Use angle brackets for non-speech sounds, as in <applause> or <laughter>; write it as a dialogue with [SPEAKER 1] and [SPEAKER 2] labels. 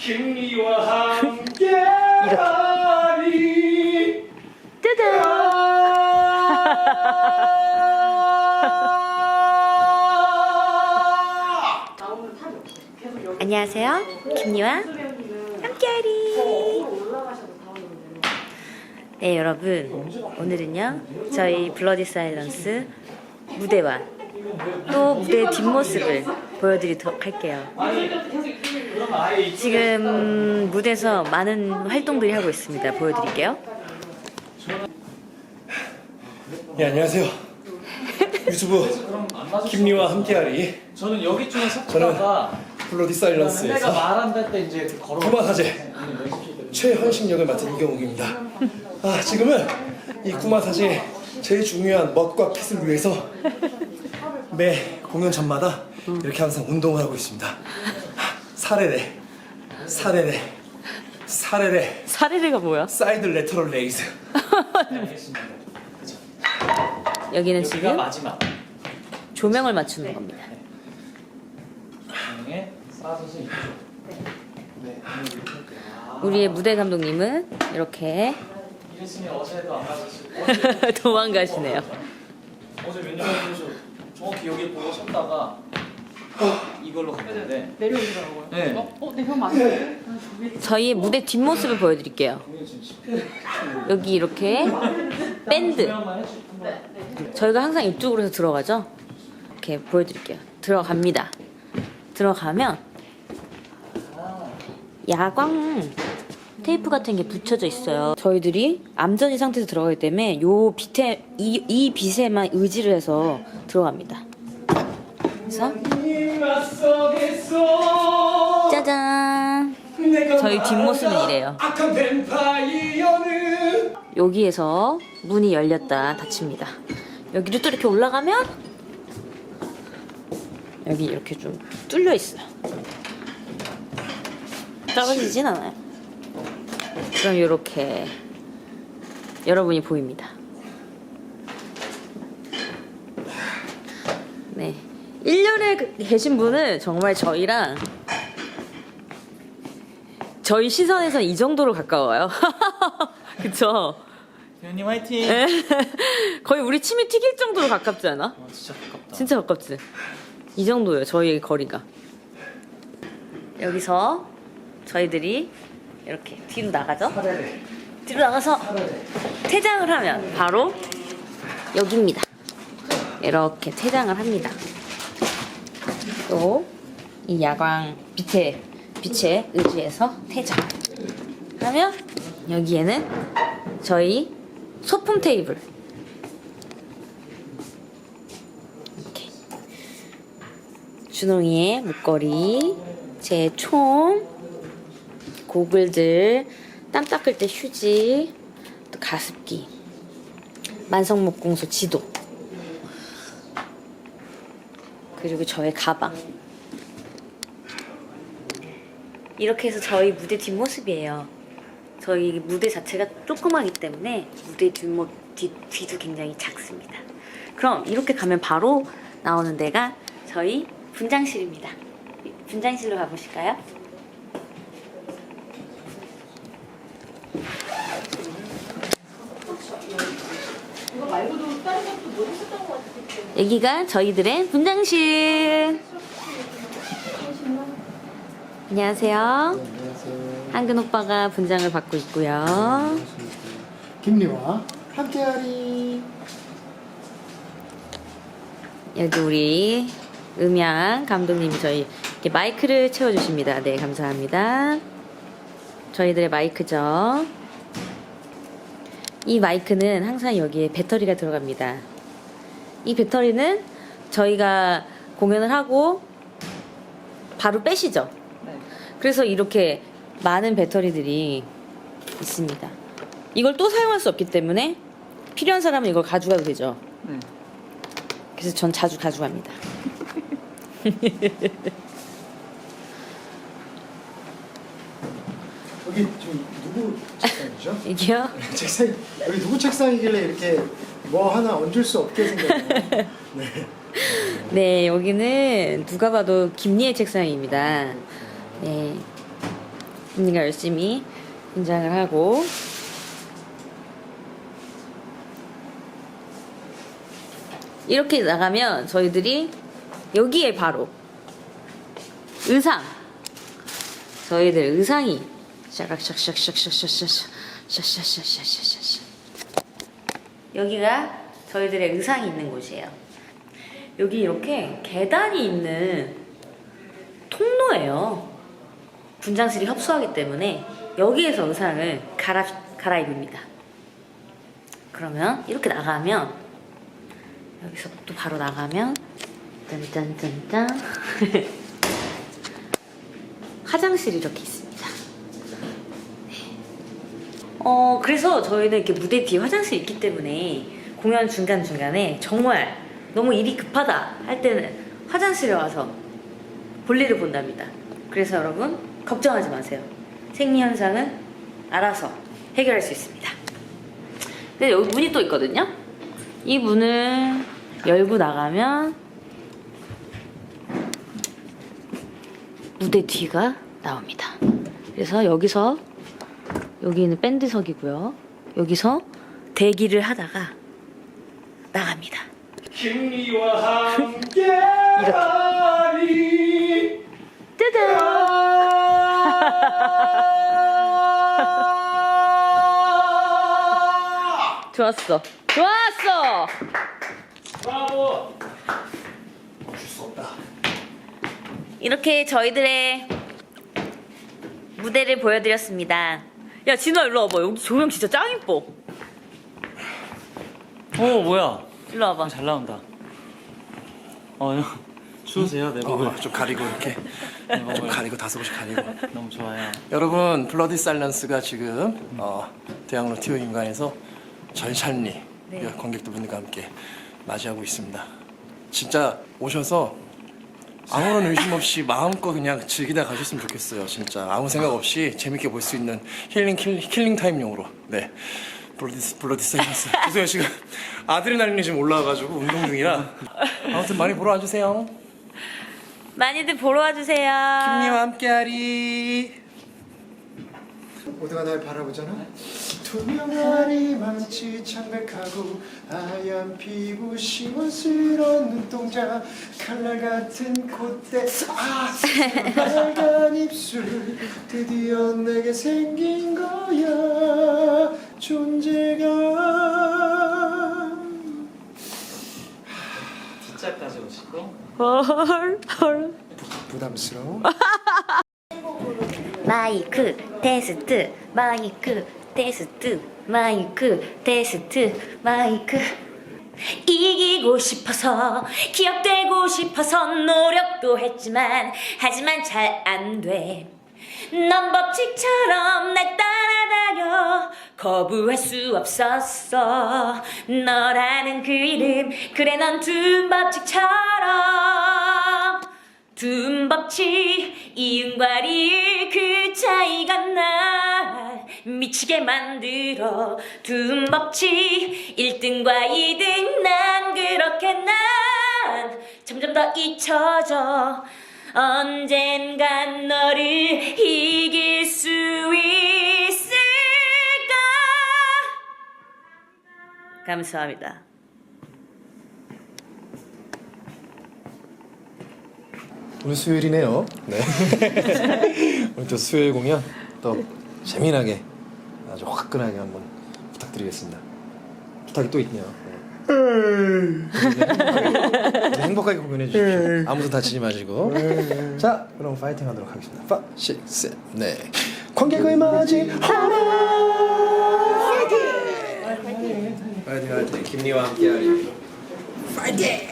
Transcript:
[SPEAKER 1] 김리와 함께 하리.
[SPEAKER 2] 안녕하세요. 김유아 함께하리. 네 여러분. 오늘은요 저희 블러디 사이런스 무대와 또 무대 뒷모습을 보여드리도록 할게요. 지금 무대에서 많은 활동들이 하고 있습니다. 보여드릴게요.
[SPEAKER 1] 예 안녕하세요 유튜브 김리와 함께하리
[SPEAKER 3] 저는 여기쯤에 섰다가
[SPEAKER 1] 블러디
[SPEAKER 3] 내가
[SPEAKER 1] 사일런스에서
[SPEAKER 3] 말한다 때 이제 걸어.
[SPEAKER 1] 구마 사제 최현식 역을 맡은 이경욱입니다 아 지금은 이 구마 사제 제일 중요한 멋과 핏을 위해서 매 공연 전마다 이렇게 항상 운동을 하고 있습니다 사레레 사레레 사레레
[SPEAKER 2] 사례례가 뭐야?
[SPEAKER 1] 사이드 레터럴 레이즈
[SPEAKER 3] 알겠습니다.
[SPEAKER 2] 여기는
[SPEAKER 3] 여기가
[SPEAKER 2] 지금
[SPEAKER 3] 마지막.
[SPEAKER 2] 조명을 맞추는 겁니다.
[SPEAKER 3] 싸서서 이쪽. 네. 아,
[SPEAKER 2] 우리의 무대 감독님은 이렇게
[SPEAKER 3] 이랬으면 어제도 안 맞았을. <laughs>
[SPEAKER 2] 도망가시네요.
[SPEAKER 3] 어제 왼쪽에서 정확히 여기 보고 섰다가 어, 이걸로 갔는데
[SPEAKER 4] 내려오더라고요.
[SPEAKER 3] 네.
[SPEAKER 4] 어? 어? 내형 맞아요?
[SPEAKER 2] 저희 무대 뒷모습을 보여드릴게요.
[SPEAKER 3] 공연 지금 10회
[SPEAKER 2] 여기 이렇게 밴드.
[SPEAKER 3] 해주. 한번
[SPEAKER 2] 저희가 항상 이쪽으로 해서 들어가죠. 이렇게 보여드릴게요. 들어갑니다. 들어가면 야광 테이프 같은 게 붙여져 있어요. 저희들이 암전이 상태에서 들어가기 때문에 요 빛에 이, 이 빛에만 의지를 해서 들어갑니다. 그래서 짜잔 저희 뒷모습은 이래요. 여기에서 문이 열렸다 닫힙니다. 여기로 또 이렇게 올라가면 여기 이렇게 좀 뚫려 있어요. 떨어지진 않아요. 그럼 이렇게 여러분이 보입니다. 네. 1년에 계신 분은 정말 저희랑 저희 시선에서 이 정도로 가까워요. <laughs> 그쵸?
[SPEAKER 3] 대현님 화이팅.
[SPEAKER 2] 네. <laughs> 거의 우리 침이 튀길 정도로 가깝지 않아?
[SPEAKER 3] 어, 진짜 가깝다.
[SPEAKER 2] 진짜 가깝지? 이 정도예요, 저희의 거리가. 여기서 저희들이 이렇게 뒤로 나가죠? 뒤로 나가서 퇴장을 하면 바로 여기입니다. 이렇게 퇴장을 합니다. 또 이 야광 빛에 빛에 의지해서 퇴장. 하면 여기에는 저희 소품 테이블 이렇게 준홍이의 목걸이, 제 총, 고글들, 땀 닦을 때 휴지, 또 가습기, 만성목공소 지도, 그리고 저의 가방. 이렇게 해서 저희 무대 뒷모습이에요. 저희 무대 자체가 조그마기 때문에 무대 뒷모, 뒤, 뒤도 굉장히 작습니다. 그럼 이렇게 가면 바로 나오는 데가 저희 분장실입니다. 분장실로 가보실까요?
[SPEAKER 4] 이거 말고도 다른 것도 뭐 했었던 것 같은데.
[SPEAKER 2] 여기가 저희들의 분장실. 안녕하세요. 한근 오빠가 분장을 받고 있고요.
[SPEAKER 5] 김리와 함께하리
[SPEAKER 2] 여기 우리 음향 감독님이 저희 이렇게 마이크를 채워주십니다. 네, 감사합니다. 저희들의 마이크죠. 이 마이크는 항상 여기에 배터리가 들어갑니다. 이 배터리는 저희가 공연을 하고 바로 빼시죠. 그래서 이렇게 많은 배터리들이 있습니다. 이걸 또 사용할 수 없기 때문에 필요한 사람은 이걸 가져가도 되죠. 그래서 전 자주 가져갑니다.
[SPEAKER 5] 여기 지금 누구 책상이죠? <laughs>
[SPEAKER 2] 이게요?
[SPEAKER 5] 책상 여기 누구 책상이길래 이렇게 뭐 하나 얹을 수 없게 생겼나요? <laughs> 네.
[SPEAKER 2] 네, 여기는 누가 봐도 김리의 책상입니다. 네. 김리가 열심히 분장을 하고 이렇게 나가면 저희들이 여기에 바로 의상 저희들 의상이 샤락샥샥샥샥샥샥샥샥샥샥샥 여기가 저희들의 의상이 있는 곳이에요. 여기 이렇게 계단이 있는 통로예요. 분장실이 협소하기 때문에 여기에서 의상을 갈아, 갈아입습니다. 그러면 이렇게 나가면 여기서 또 바로 나가면 짠짠짠짠 <laughs> 화장실이 이렇게 있습니다. 네. 어 그래서 저희는 이렇게 무대 뒤에 화장실이 있기 때문에 공연 중간 중간에 정말 너무 일이 급하다 할 때는 화장실에 와서 볼일을 본답니다. 그래서 여러분 걱정하지 마세요. 생리 현상은 알아서 해결할 수 있습니다. 근데 여기 문이 또 있거든요. 이 문을 열고 나가면 무대 뒤가 나옵니다. 그래서 여기서 여기는 밴드석이고요. 여기서 대기를 하다가 나갑니다.
[SPEAKER 1] 김리와 함께하리 <laughs> <laughs>
[SPEAKER 2] 좋았어. 좋았어.
[SPEAKER 3] 브라보!
[SPEAKER 1] 줄수 없다.
[SPEAKER 2] 이렇게 저희들의 무대를 보여드렸습니다. 야 진아 일로 와봐. 여기 조명 진짜 짱 이뻐.
[SPEAKER 3] 어 뭐야?
[SPEAKER 2] 일로 와봐.
[SPEAKER 3] 잘 나온다. 어 형. 추우세요 내 목을
[SPEAKER 1] 어, 좀 가리고 이렇게 좀 가리고 다섯 곳이 가리고.
[SPEAKER 3] 너무 좋아요.
[SPEAKER 1] 여러분 블러디 사일런스가 지금 어, 대학로 티오 인간에서 절찬리
[SPEAKER 2] 네.
[SPEAKER 1] 관객분들과 함께 맞이하고 있습니다. 진짜 오셔서 아무런 의심 없이 마음껏 그냥 즐기다 가셨으면 좋겠어요. 진짜 아무 생각 없이 재밌게 볼 수 있는 힐링 킬링, 킬링 타임용으로. 네. 블러디 블러디 사일런스. <laughs> 죄송해요 지금 아드레날린이 지금 올라와가지고 운동 중이라 아무튼 많이 보러 와주세요.
[SPEAKER 2] 많이들 보러 와주세요.
[SPEAKER 1] 김리와 함께하리.
[SPEAKER 5] 모두가 날 바라보잖아. 투명하니 마치 창백하고 하얀 피부 시원스러운 눈동자 칼날 같은 콧대 아 빨간 입술 드디어 내게 생긴 거야 존재감
[SPEAKER 3] 뒷자까지 오시고.
[SPEAKER 2] 헐 헐.
[SPEAKER 5] 부담스러워 <laughs>
[SPEAKER 2] 마이크 테스트 마이크 테스트 마이크 테스트 마이크. 이기고 싶어서 기억되고 싶어서 노력도 했지만 하지만 잘 안 돼. 넌 법칙처럼 날 따라다녀. 거부할 수 없었어. 너라는 그 이름 그래 넌 둔 법칙처럼 둔법칙 이응과 리을 그 차이가 날 미치게 만들어 둔법칙 1등과 2등 난 그렇게 난. 점점 더 잊혀져. 언젠간 너를 이길 수 있을까? 감사합니다
[SPEAKER 1] 오늘 수요일이네요. 네. <laughs> 오늘 또 수요일 공연 또 재미나게 아주 화끈하게 한번 부탁드리겠습니다. 부탁이 또 있네요. 네. 행복하게, 행복하게 공연해 주십시오. 아무도 다치지 마시고. 자, 그럼 파이팅 하도록 하겠습니다. 5, 6, 7, 네. 관객을 맞이하라! 파이팅! 파이팅, 파이팅. 김리와 함께하리. 파이팅!